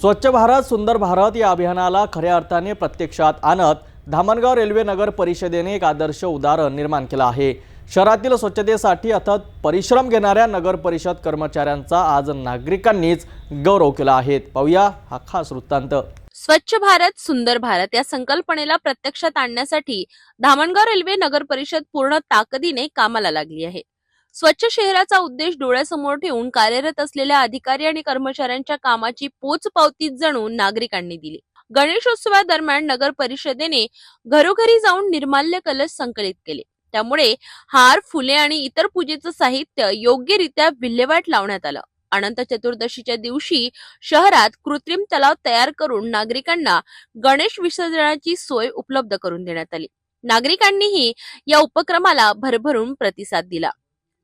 स्वच्छ भारत सुंदर भारत या अभियानाला खऱ्या अर्थाने प्रत्यक्षात आणत धामणगाव रेल्वे नगर परिषदेने एक आदर्श उदाहरण निर्माण केलं आहे. शहरातील स्वच्छतेसाठी अर्थात परिश्रम घेणाऱ्या नगर परिषद कर्मचाऱ्यांचा आज नागरिकांनीच गौरव केला आहे. पाहूया हा खास वृत्तांत. स्वच्छ भारत सुंदर भारत या संकल्पनेला प्रत्यक्षात आणण्यासाठी धामणगाव रेल्वे नगर परिषद पूर्ण ताकदीने कामाला लागली आहे. स्वच्छ शहराचा उद्देश डोळ्यासमोर ठेवून कार्यरत असलेल्या अधिकारी आणि कर्मचाऱ्यांच्या कामाची पोचपावती जणू नागरिकांनी दिली. गणेशोत्सवादरम्यान नगर परिषदेने घरोघरी जाऊन निर्माल्य कलश संकलित केले. त्यामुळे हार फुले आणि इतर पूजेचं साहित्य योग्यरित्या विल्हेवाट लावण्यात आलं. अनंत चतुर्दशीच्या दिवशी शहरात कृत्रिम तलाव तयार करून नागरिकांना गणेश विसर्जनाची सोय उपलब्ध करून देण्यात आली. नागरिकांनीही या उपक्रमाला भरभरून प्रतिसाद दिला.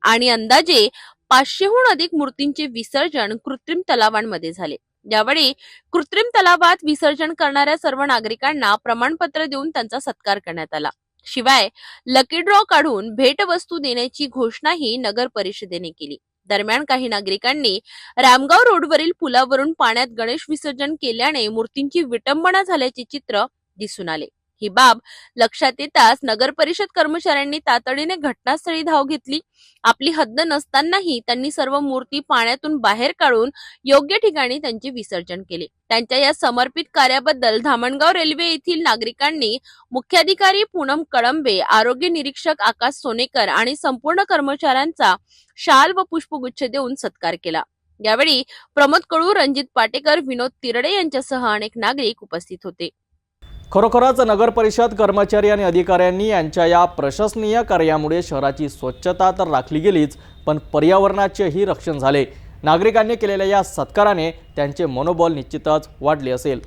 आणि अंदाजे पाचशेहून अधिक मूर्तींचे विसर्जन कृत्रिम तलावांमध्ये झाले. यावेळी कृत्रिम तलावात विसर्जन करणाऱ्या सर्व नागरिकांना प्रमाणपत्र देऊन त्यांचा सत्कार करण्यात आला. शिवाय लकी ड्रॉ काढून भेटवस्तू देण्याची घोषणाही नगर परिषदेने केली. दरम्यान काही नागरिकांनी रामगाव रोडवरील पुलावरून पाण्यात गणेश विसर्जन केल्याने मूर्तींची विटंबना झाल्याचे चित्र दिसून आले. ही बाब लक्षात येताच नगर परिषद कर्मचाऱ्यांनी तातडीने घटनास्थळी धाव घेतली. आपली हद्द नसतानाही त्यांनी सर्व मूर्ती पाण्यातून बाहेर काढून योग्य ठिकाणी त्यांचे विसर्जन केले. त्यांच्या या समर्पित कार्याबद्दल धामणगाव रेल्वे येथील नागरिकांनी मुख्याधिकारी पूनम कळंबे आरोग्य निरीक्षक आकाश सोनेकर आणि संपूर्ण कर्मचाऱ्यांचा शाल व पुष्पगुच्छ देऊन सत्कार केला. यावेळी प्रमोद कळू रणजित पाटेकर विनोद तिरडे यांच्यासह अनेक नागरिक उपस्थित होते. खरोखरच नगर परिषद कर्मचारी आणि अधिकाऱ्यांनी यांच्या या प्रशंसनीय कार्यामुळे शहराची स्वच्छता तर राखली गेलीच पण पर्यावरणाचेही रक्षण झाले. नागरिकांनी केलेल्या या सत्काराने त्यांचे मनोबल निश्चितच वाढले असेल.